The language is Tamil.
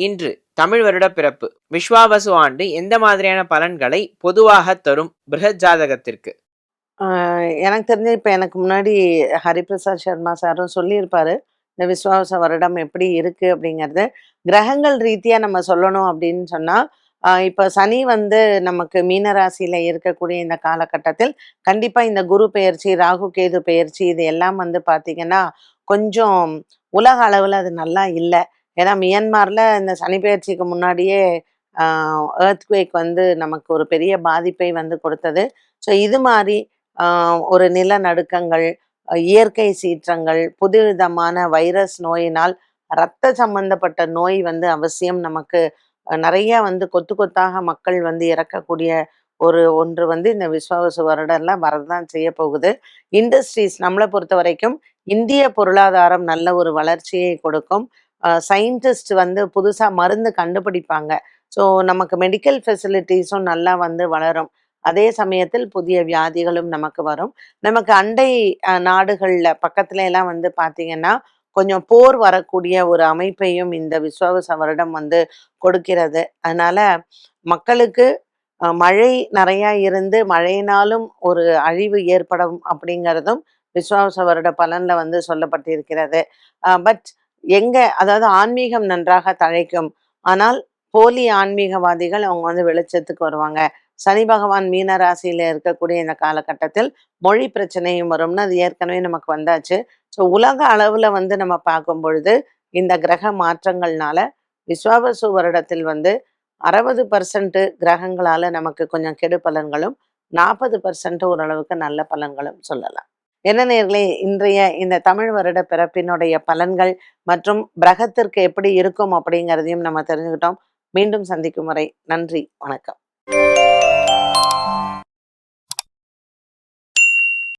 இன்று தமிழ் வருட பிறப்பு விஸ்வாவசு ஆண்டு எந்த மாதிரியான பலன்களை பொதுவாக தரும் பிருகத் ஜாதகத்திற்கு? எனக்கு தெரிஞ்சு இப்போ எனக்கு முன்னாடி ஹரிபிரசாத் சர்மா சாரும் சொல்லியிருப்பாரு இந்த விஸ்வாச வருடம் எப்படி இருக்கு அப்படிங்கிறது. கிரகங்கள் ரீதியா நம்ம சொல்லணும் அப்படின்னு சொன்னா இப்போ சனி வந்து நமக்கு மீனராசியில் இருக்கக்கூடிய இந்த காலகட்டத்தில் கண்டிப்பா இந்த குரு பெயர்ச்சி ராகு கேது பெயர்ச்சி இது எல்லாம் வந்து பார்த்தீங்கன்னா கொஞ்சம் உலக அளவில் அது நல்லா இல்லை. ஏன்னா மியன்மாரில் இந்த சனிப்பெயர்ச்சிக்கு முன்னாடியே ஏர்த்குவேக் வந்து நமக்கு ஒரு பெரிய பாதிப்பை வந்து கொடுத்தது. ஸோ இது மாதிரி ஒரு நிலநடுக்கங்கள் இயற்கை சீற்றங்கள் புதுவிதமான வைரஸ் நோயினால் இரத்த சம்பந்தப்பட்ட நோய் வந்து அவசியம். நமக்கு நிறைய வந்து கொத்து கொத்தாக மக்கள் வந்து இறக்கக்கூடிய ஒரு ஒன்று வந்து இந்த விஸ்வாவசு வருடம்ல வரதான் செய்ய போகுது. இண்டஸ்ட்ரீஸ் நம்மளை பொறுத்த வரைக்கும் இந்திய பொருளாதாரம் நல்ல ஒரு வளர்ச்சியை கொடுக்கும். சயின்டிஸ்ட் வந்து புதுசாக மருந்து கண்டுபிடிப்பாங்க. ஸோ நமக்கு மெடிக்கல் ஃபெசிலிட்டிஸும் நல்லா வந்து வளரும். அதே சமயத்தில் புதிய வியாதிகளும் நமக்கு வரும். நமக்கு அண்டை நாடுகளில் பக்கத்துல எல்லாம் வந்து பார்த்தீங்கன்னா கொஞ்சம் போர் வரக்கூடிய ஒரு அமைப்பையும் இந்த விஸ்வாவச வருடம் வந்து கொடுக்கிறது. அதனால மக்களுக்கு மழை நிறையா இருந்து மழையினாலும் ஒரு அழிவு ஏற்படும் அப்படிங்கிறதும் விஸ்வாவச வருட பலனில் வந்து சொல்லப்பட்டிருக்கிறது. பட் எங்க அதாவது ஆன்மீகம் நன்றாக தழைக்கும். ஆனால் போலி ஆன்மீகவாதிகள் அவங்க வந்து வெளிச்சத்துக்கு வருவாங்க. சனி பகவான் மீன ராசியில இருக்கக்கூடிய இந்த காலகட்டத்தில் மொழி பிரச்சனையும் வரும்னு அது ஏற்கனவே நமக்கு வந்தாச்சு. ஸோ உலக அளவுல வந்து நம்ம பார்க்கும் பொழுது இந்த கிரக மாற்றங்கள்னால விஸ்வாவசு வருடத்தில் வந்து அறுபது பர்சன்ட் கிரகங்களால நமக்கு கொஞ்சம் கெடு பலன்களும் நாற்பது பர்சன்ட் ஓரளவுக்கு நல்ல பலன்களும் சொல்லலாம். என்ன நேர்களே இன்றைய இந்த தமிழ் வருட பிறப்பினுடைய பலன்கள் மற்றும் கிரகத்திற்கு எப்படி இருக்கும் அப்படிங்கிறதையும் நம்ம தெரிஞ்சுக்கிட்டோம். மீண்டும் சந்திக்கும் வரை நன்றி வணக்கம்.